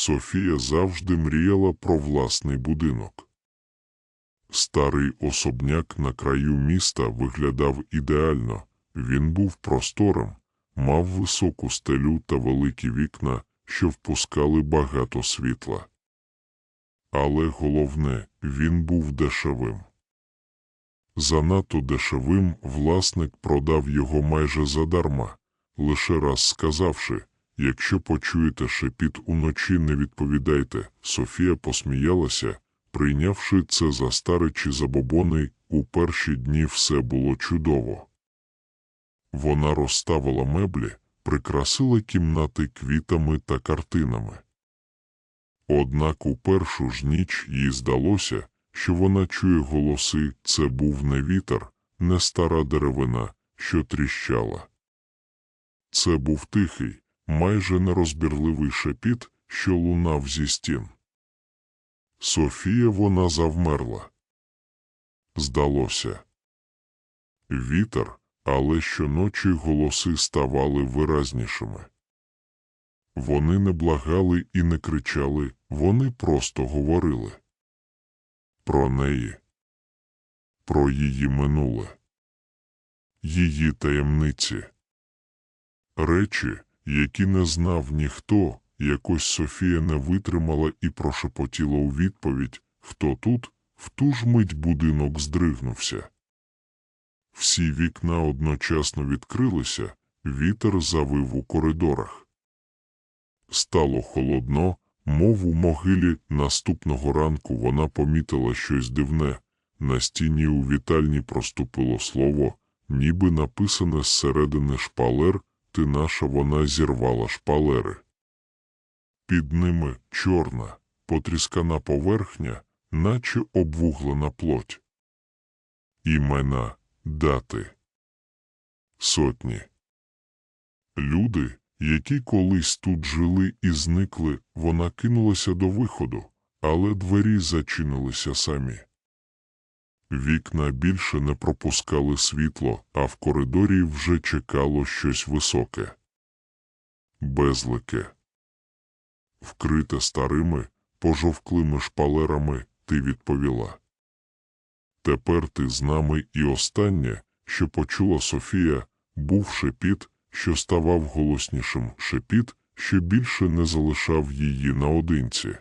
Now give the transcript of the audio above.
Софія завжди мріяла про власний будинок. Старий особняк на краю міста виглядав ідеально. Він був просторим, мав високу стелю та великі вікна, що впускали багато світла. Але головне, він був дешевим. Занадто дешевим власник продав його майже задарма, лише раз сказавши, якщо почуєте шепіт уночі, не відповідайте. Софія посміялася, прийнявши це за старичі забобони, у перші дні все було чудово. Вона розставила меблі, прикрасила кімнати квітами та картинами. Однак у першу ж ніч їй здалося, що вона чує голоси, це був не вітер, не стара деревина, що тріщала. Це був тихий, майже нерозбірливий шепіт, що лунав зі стін. Софія вона завмерла. Здалося. Вітер, але щоночі голоси ставали виразнішими. Вони не благали і не кричали, вони просто говорили. Про неї, про її минуле, її таємниці, речі, які не знав ніхто, якось Софія не витримала і прошепотіла у відповідь Хто тут? В ту ж мить будинок здригнувся. Всі вікна одночасно відкрилися, вітер завив у коридорах. Стало холодно, мов у могилі. Наступного ранку вона помітила щось дивне. На стіні у вітальні проступило слово, ніби написане зсередини шпалер, ти наша вона зірвала шпалери. Під ними чорна, потріскана поверхня, наче обвуглена плоть. Імена, дати. Сотні. Люди, які колись тут жили і зникли, вона кинулася до виходу, але двері зачинилися самі. Вікна більше не пропускали світло, а в коридорі вже чекало щось високе. Безлике. Вкрите старими, пожовклими шпалерами, ти відповіла. Тепер ти з нами і останнє, що почула Софія, був шепіт, що ставав голоснішим шепіт, що більше не залишав її наодинці.